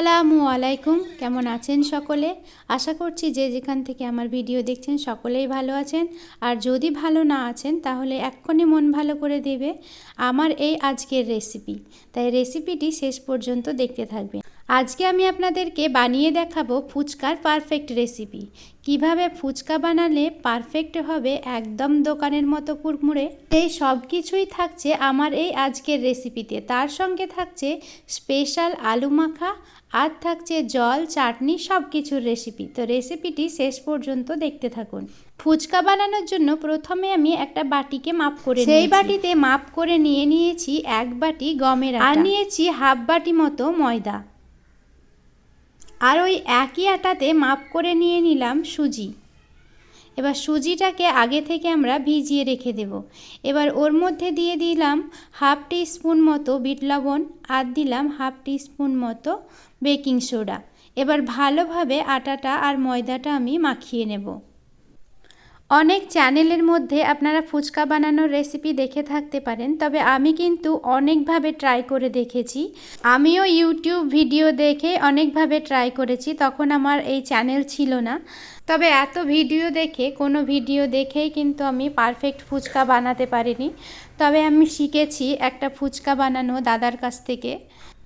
আসসালামু আলাইকুম। কেমন আছেন সকলে? আশা করছি যে যেখান থেকে আমার ভিডিও দেখছেন সকলেই ভালো আছেন। আর যদি ভালো না আছেন, তাহলে এক্ষণে মন ভালো করে দেবে আমার এই আজকের রেসিপি তাই রেসিপিটি শেষ পর্যন্ত দেখতে থাকবে আজকে আমি আপনাদেরকে বানিয়ে দেখাবো ফুচকার পারফেক্ট রেসিপি কীভাবে ফুচকা বানালে পারফেক্ট হবে একদম দোকানের মতো কুড়মুড়ে এই সব কিছুই থাকছে আমার এই আজকের রেসিপিতে তার সঙ্গে থাকছে স্পেশাল আলু মাখা আর থাকছে জল চাটনি সব কিছুর রেসিপি তো রেসিপিটি শেষ পর্যন্ত দেখতে থাকুন। ফুচকা বানানোর জন্য প্রথমে আমি একটা বাটিকে মাপ করে সেই বাটিতে মাপ করে নিয়ে নিয়েছি এক বাটি গমের আর নিয়েছি হাফ বাটি মতো ময়দা। আর ওই একই আটাতে মাপ করে নিয়ে নিলাম সুজি। এবার সুজিটাকে আগে থেকে আমরা ভিজিয়ে রেখে দেব। এবার ওর মধ্যে দিয়ে দিলাম হাফ টি স্পুন মতো বিট লবণ আর দিলাম হাফ টি স্পুন মতো বেকিং সোডা। এবার ভালোভাবে আটাটা আর ময়দাটা আমি মাখিয়ে নেব। অনেক চ্যানেলের মধ্যে আপনারা ফুচকা বানানোর রেসিপি দেখে থাকতে পারেন, তবে আমি কিন্তু অনেকভাবে ট্রাই করে দেখেছি। আমিও ইউটিউব ভিডিও দেখে অনেকভাবে ট্রাই করেছি, তখন আমার এই চ্যানেল ছিল না। তবে এত ভিডিও দেখে, কোনো ভিডিও দেখেই কিন্তু আমি পারফেক্ট ফুচকা বানাতে পারিনি। তবে আমি শিখেছি একটা ফুচকা বানানো দাদার কাছ থেকে।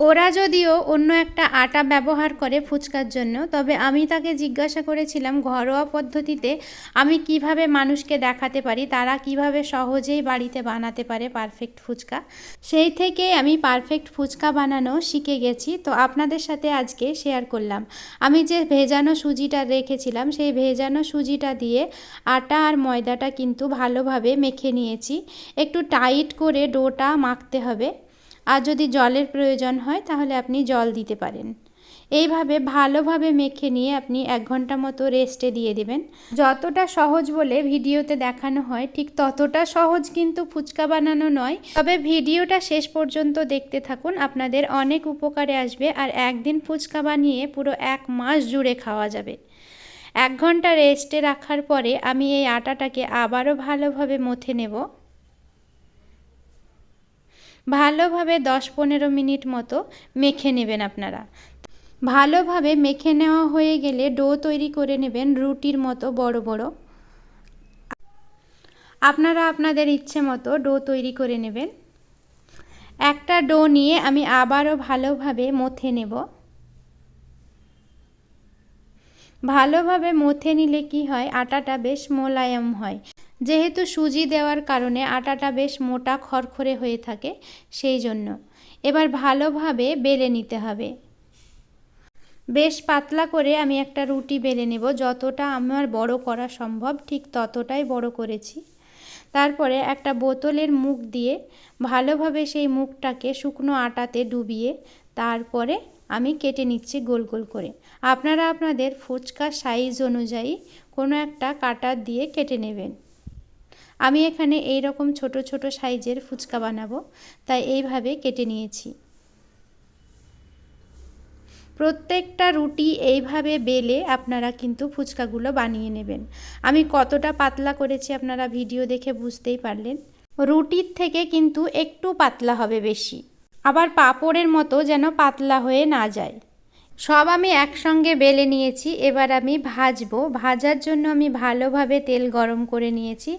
ওরা যদিও অন্য একটা আটা ব্যবহার করে ফুচকার জন্য, তবে আমি তাকে জিজ্ঞাসা করেছিলাম ঘরোয়া পদ্ধতিতে আমি কীভাবে মানুষকে দেখাতে পারি, তারা কীভাবে সহজেই বাড়িতে বানাতে পারে পারফেক্ট ফুচকা। সেই থেকে আমি পারফেক্ট ফুচকা বানানো শিখে গেছি। তো আপনাদের সাথে আজকে শেয়ার করলাম। আমি যে ভেজানো সুজিটা রেখেছিলাম, সেই ভেজানো সুজিটা দিয়ে আটা আর ময়দাটা কিন্তু ভালোভাবে মেখে নিয়েছি। একটু টাইট করে ডোটা মাখতে হবে। আর যদি জলের প্রয়োজন হয়, তাহলে আপনি জল দিতে পারেন। এইভাবে ভালোভাবে মেখে নিয়ে আপনি এক ঘণ্টা মতো রেস্টে দিয়ে দেবেন। যতটা সহজ বলে ভিডিওতে দেখানো হয়, ঠিক ততটা সহজ কিন্তু ফুচকা বানানো নয়। তবে ভিডিওটা শেষ পর্যন্ত দেখতে থাকুন, আপনাদের অনেক উপকারে আসবে আর একদিন ফুচকা বানিয়ে পুরো এক মাস জুড়ে খাওয়া যাবে। এক ঘণ্টা রেস্টে রাখার পরে আমি এই আটাটাকে আবারও ভালোভাবে মথে নেব। ভালোভাবে দশ পনেরো মিনিট মতো মেখে নেবেন আপনারা। ভালোভাবে মেখে নেওয়া হয়ে গেলে ডো তৈরি করে নেবেন রুটির মতো বড় বড়। আপনারা আপনাদের ইচ্ছে মতো ডো তৈরি করে নেবেন। একটা ডো নিয়ে আমি আবারও ভালোভাবে মথে নেব। ভালোভাবে মথে নিলে কি হয়? আটাটা বেশ মোলায়েম হয়। যেহেতু সুজি দেওয়ার কারণে আটাটা বেশ মোটা খড়খড়ে হয়ে থাকে, সেই জন্য। এবার ভালোভাবে বেলে নিতে হবে। বেশ পাতলা করে আমি একটা রুটি বেলে নেব, যতটা আমার বড় করা সম্ভব, ঠিক ততটাই বড় করেছি। তারপরে একটা বোতলের মুখ দিয়ে ভালোভাবে সেই মুখটাকে শুকনো আটাতে ডুবিয়ে তারপরে আমি কেটে নিচ্ছি গোল গোল করে। আপনারা আপনাদের ফুচকা সাইজ অনুযায়ী কোনো একটা কাটার দিয়ে কেটে নেবেন। আমি এখানে এই রকম ছোট ছোট সাইজের ফুচকা বানাবো। তাই এইভাবে কেটে নিয়েছি। প্রত্যেকটা রুটি এইভাবে বেলে আপনারা কিন্তু ফুচকাগুলো বানিয়ে নেবেন। আমি কতটা পাতলা করেছি আপনারা ভিডিও দেখে বুঝতেই পারলেন। রুটির থেকে কিন্তু একটু পাতলা হবে বেশি। আবার পাঁপড়ের মতো যেন পাতলা হয়ে না যায়। সব আমি একসঙ্গে বেলে নিয়েছি, এবার আমি ভাজবো। ভাজার জন্য আমি ভালোভাবে তেল গরম করে নিয়েছি।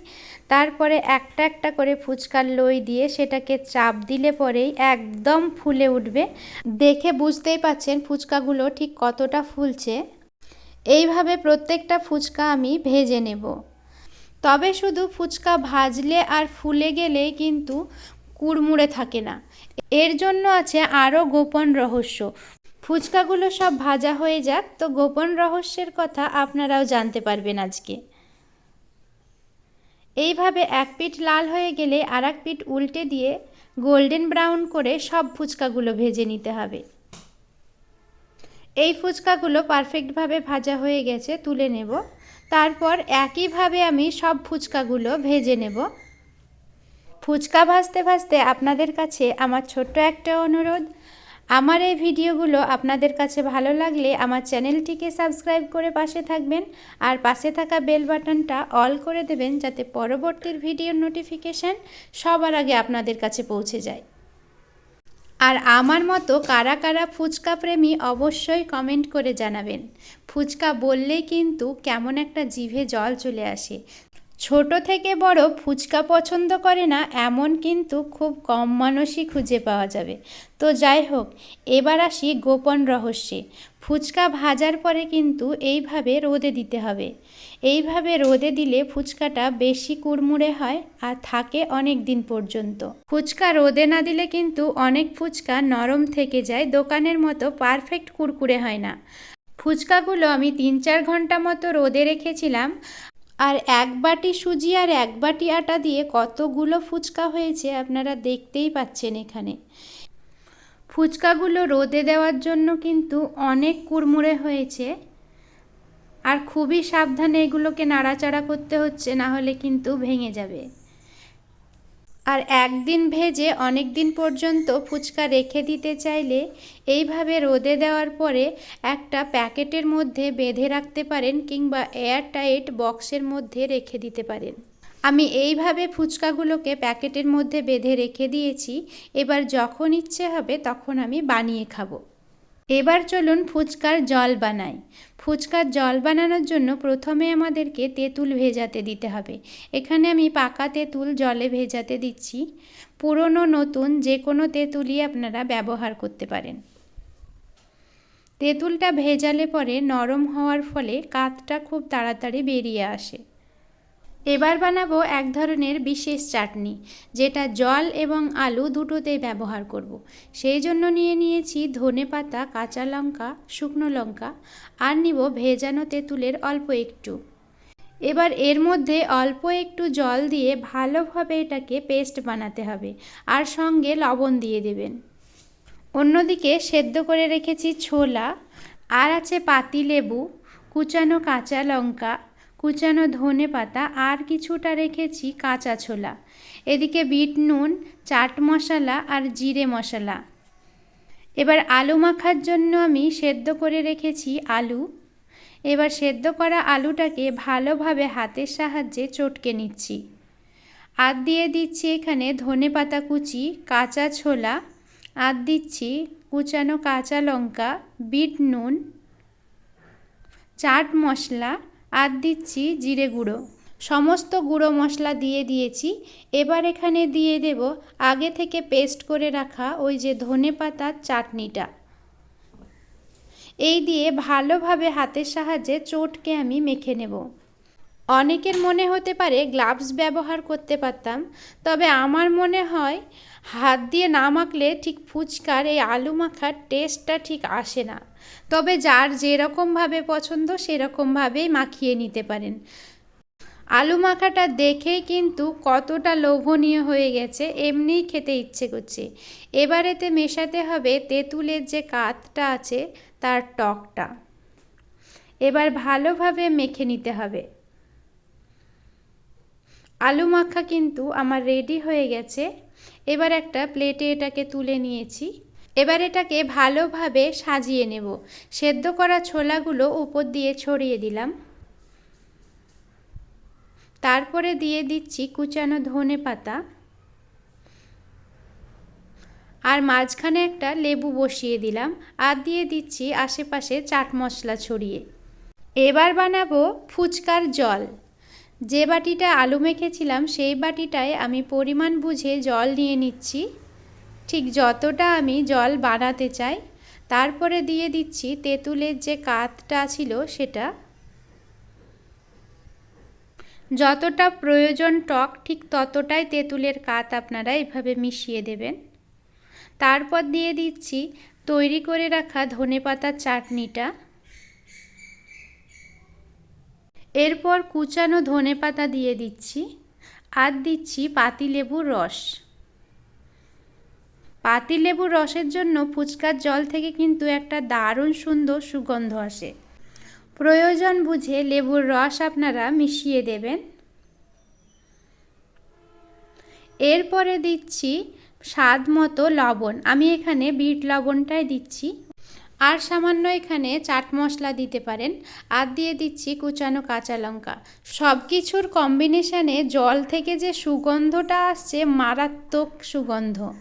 তারপরে একটা একটা করে ফুচকার লই দিয়ে সেটাকে চাপ দিলে পরেই একদম ফুলে উঠবে। দেখে বুঝতেই পাচ্ছেন ফুচকাগুলো ঠিক কতটা ফুলছে। এইভাবে প্রত্যেকটা ফুচকা আমি ভেজে নেব। তবে শুধু ফুচকা ভাজলে আর ফুলে গেলে কিন্তু কুড়মুড়ে থাকে না। এর জন্য আছে আরও গোপন রহস্য। ফুচকাগুলো সব ভাজা হয়ে যাক, তো গোপন রহস্যের কথা আপনারাও জানতে পারবেন আজকে। এইভাবে এক পিঠ লাল হয়ে গেলে আর এক পিঠ উল্টে দিয়ে গোল্ডেন ব্রাউন করে সব ফুচকাগুলো ভেজে নিতে হবে। এই ফুচকাগুলো পারফেক্টভাবে ভাজা হয়ে গেছে, তুলে নেব। তারপর একইভাবে আমি সব ফুচকাগুলো ভেজে নেব। ফুচকা ভাজতে ভাজতে আপনাদের কাছে আমার ছোট্ট একটা অনুরোধ আমার এই ভিডিওগুলো আপনাদের কাছে ভালো লাগলে আমার চ্যানেলটিকে সাবস্ক্রাইব করে পাশে থাকবেন আর পাশে থাকা বেল বাটনটা অল করে দেবেন যাতে পরবর্তীর ভিডিওর নোটিফিকেশান সবার আগে আপনাদের কাছে পৌঁছে যায়। আর আমার মতো কারা কারা ফুচকা প্রেমী অবশ্যই কমেন্ট করে জানাবেন। ফুচকা বললেই কিন্তু কেমন একটা জিভে জল চলে আসে। ছোট থেকে বড় ফুচকা পছন্দ করে না এমন কিন্তু খুব কম মানুষই খুঁজে পাওয়া যাবে। তো যাই হোক, এবার আসি গোপন রহস্যে। ফুচকা ভাজার পরে কিন্তু এইভাবে রোদে দিতে হবে। এইভাবে রোদে দিলে ফুচকাটা বেশি কুড়মুড়ে হয় আর থাকে অনেক দিন পর্যন্ত। ফুচকা রোদে না দিলে কিন্তু অনেক ফুচকা নরম থেকে যায়, দোকানের মতো পারফেক্ট কুরকুরে হয় না। ফুচকাগুলো আমি তিন চার ঘণ্টা মতো রোদে রেখেছিলাম আর এক বাটি সুজি আর এক বাটি আটা দিয়ে কতগুলো ফুচকা হয়েছে আপনারা দেখতেই পাচ্ছেন এখানে। ফুচকাগুলো রোদে দেওয়ার জন্য কিন্তু অনেক কুড়মুড়ে হয়েছে। আর খুবই সাবধানে এগুলোকে নাড়াচাড়া করতে হচ্ছে, না হলে কিন্তু ভেঙে যাবে। আর একদিন ভেজে অনেক দিন পর্যন্ত ফুচকা রেখে দিতে চাইলে এইভাবে রোদে দেওয়ার পরে একটা প্যাকেটের মধ্যে বেঁধে রাখতে পারেন কিংবা এয়ার টাইট বক্সের মধ্যে রেখে দিতে পারেন। আমি এইভাবে ফুচকাগুলোকে প্যাকেটের মধ্যে বেঁধে রেখে দিয়েছি। এবার যখন ইচ্ছে হবে তখন আমি বানিয়ে খাব। এবার চলুন ফুচকার জল বানাই। ফুচকার জল বানানোর জন্য প্রথমে আমাদেরকে তেঁতুল ভেজাতে দিতে হবে। এখানে আমি পাকা তেঁতুল জলে ভেজাতে দিচ্ছি। পুরনো, নতুন যে কোনো তেঁতুলই আপনারা ব্যবহার করতে পারেন। তেঁতুলটা ভেজালে পরে নরম হওয়ার ফলে কাতটা খুব তাড়াতাড়ি বেরিয়ে আসে। এবার বানাবো এক ধরনের বিশেষ চাটনি, যেটা জল এবং আলু দুটোতেই ব্যবহার করব। সেই জন্য নিয়ে নিয়েছি ধনে পাতা, কাঁচা লঙ্কা, শুকনো লঙ্কা, আর নিব ভেজানো তেঁতুলের অল্প একটু এবার এর মধ্যে অল্প একটু জল দিয়ে ভালোভাবে এটাকে পেস্ট বানাতে হবে, আর সঙ্গে লবণ দিয়ে দেবেন অন্যদিকে সেদ্ধ করে রেখেছি ছোলা, আর আছে পাতি লেবু কুচানো কাঁচা লঙ্কা কুচানো ধনে পাতা আর কিছুটা রেখেছি কাঁচা ছোলা। এদিকে বিট নুন, চাট মশলা আর জিরে মশলা। এবার আলু মাখার জন্য আমি সেদ্ধ করে রেখেছি আলু। এবার সেদ্ধ করা আলুটাকে ভালোভাবে হাতের সাহায্যে চটকে নিচ্ছি। আর দিয়ে দিচ্ছি এখানে ধনে পাতা কুচি, কাঁচা ছোলা। আর দিচ্ছি কুচানো কাঁচা লঙ্কা, বিট নুন, চাট মশলা আর দিচ্ছি জিরে গুঁড়ো। সমস্ত গুঁড়ো মশলা দিয়ে দিয়েছি। এবার এখানে দিয়ে দেব আগে থেকে পেস্ট করে রাখা ওই যে ধনে পাতার চাটনিটা। এই দিয়ে ভালোভাবে হাতের সাহায্যে চোটকে আমি মেখে নেব। অনেকের মনে হতে পারে গ্লাভস ব্যবহার করতে পারতাম, তবে আমার মনে হয় হাত দিয়ে না মাখলে ঠিক ফুচকার এই আলু মাখার টেস্টটা ঠিক আসে না। তবে যার যেরকমভাবে পছন্দ সেরকমভাবেই মাখিয়ে নিতে পারেন। আলু মাখাটা দেখেই কিন্তু কতটা লোভনীয় হয়ে গেছে, এমনিই খেতে ইচ্ছে করছে। এবার এতে মেশাতে হবে তেঁতুলের যে কাতটা আছে, তার টকটা। এবার ভালোভাবে মেখে নিতে হবে। আলু মাখা কিন্তু আমার রেডি হয়ে গেছে। এবার একটা প্লেটে এটাকে তুলে নিয়েছি। এবার এটাকে ভালোভাবে সাজিয়ে নেব। সেদ্ধ করা ছোলাগুলো উপর দিয়ে ছড়িয়ে দিলাম। তারপরে দিয়ে দিচ্ছি কুচানো ধনে পাতা। আর মাঝখানে একটা লেবু বসিয়ে দিলাম আর দিয়ে দিচ্ছি আশেপাশে চাট মশলা ছড়িয়ে। এবার বানাবো ফুচকার জল। যে বাটিটা আলু মেখেছিলাম সেই বাটিটায় আমি পরিমাণ বুঝে জল নিয়ে নিচ্ছি। ঠিক যতটা আমি জল বানাতে চাই, তারপরে দিয়ে দিচ্ছি তেঁতুলের যে কাতটা ছিল সেটা। যতটা প্রয়োজন টক, ঠিক ততটাই তেঁতুলের কাত আপনারা এভাবে মিশিয়ে দেবেন। তারপর দিয়ে দিচ্ছি তৈরি করে রাখা ধনে পাতার চাটনিটা। এরপর কুচানো ধনে পাতা দিয়ে দিচ্ছি, আর দিচ্ছি পাতিলেবুর রস। পাতিলেবুর রসের জন্য ফুচকার জল থেকে কিন্তু একটা দারুণ সুন্দর সুগন্ধ আসে। প্রয়োজন বুঝে লেবুর রস আপনারা মিশিয়ে দেবেন। এরপরে দিচ্ছি স্বাদ মতো লবণ। আমি এখানে বিট লবণটাই দিচ্ছি। আর সামান্য এখানে চাট মশলা দিতে পারেন। আর দিয়ে দিচ্ছি কুচানো কাঁচা লঙ্কা। সব কিছুর কম্বিনেশানে জল থেকে যে সুগন্ধটা আসছে, মারাত্মক সুগন্ধ।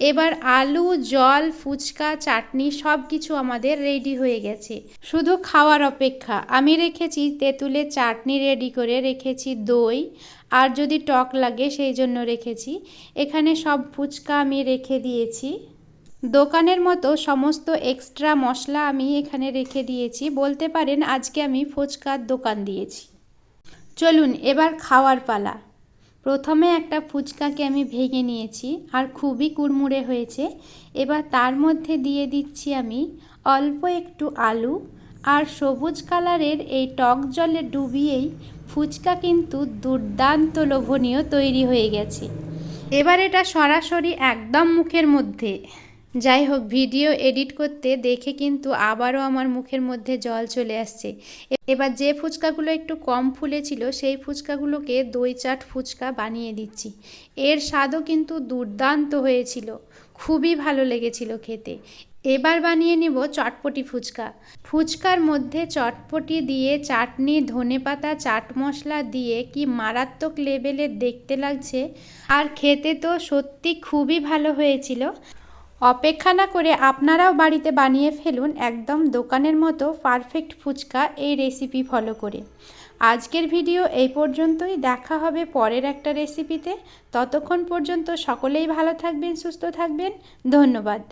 এবার আলু, জল, ফুচকা, চাটনি সব কিছু আমাদের রেডি হয়ে গেছে। শুধু খাওয়ার অপেক্ষা। আমি রেখেছি তেঁতুলের চাটনি রেডি করে রেখেছি দই। আর যদি টক লাগে, সেই জন্য রেখেছি। এখানে সব ফুচকা আমি রেখে দিয়েছি। দোকানের মতো সমস্ত এক্সট্রা মশলা আমি এখানে রেখে দিয়েছি। বলতে পারেন আজকে আমি ফুচকার দোকান দিয়েছি। চলুন এবার খাওয়ার পালা। প্রথমে একটা ফুচকাকে আমি ভেঙে নিয়েছি আর খুবই কুড়মুড়ে হয়েছে। এবার তার মধ্যে দিয়ে দিচ্ছি আমি অল্প একটু আলু আর সবুজ কালারের এই টক জলে ডুবিয়েই ফুচকা কিন্তু দুর্দান্ত লোভনীয় তৈরি হয়ে গেছে। এবার এটা সরাসরি একদম মুখের মধ্যে। যাই হোক ভিডিও এডিট করতে দেখে কিন্তু আবারও আমার মুখের মধ্যে জল চলে আসছে। এবার যে ফুচকাগুলো একটু কম ফুলেছিল, সেই ফুচকাগুলোকে দই চাট ফুচকা বানিয়ে দিচ্ছি। এর স্বাদও কিন্তু দুর্দান্ত হয়েছিল। খুবই ভালো লেগেছিল খেতে। এবার বানিয়ে নিব চটপটি ফুচকা। ফুচকার মধ্যে চটপটি দিয়ে চাটনি, ধনেপাতা, চাট মশলা দিয়ে কি মারাত্মক লেভেলের দেখতে লাগছে। আর খেতে তো সত্যি খুবই ভালো হয়েছিল। অপেক্ষা না করে আপনারাও বাড়িতে বানিয়ে ফেলুন একদম দোকানের মতো পারফেক্ট ফুচকা এই রেসিপি ফলো করে। আজকের ভিডিও এই পর্যন্তই। দেখা হবে পরের একটা রেসিপিতে। ততক্ষণ পর্যন্ত সকলেই ভালো থাকবেন, সুস্থ থাকবেন। ধন্যবাদ।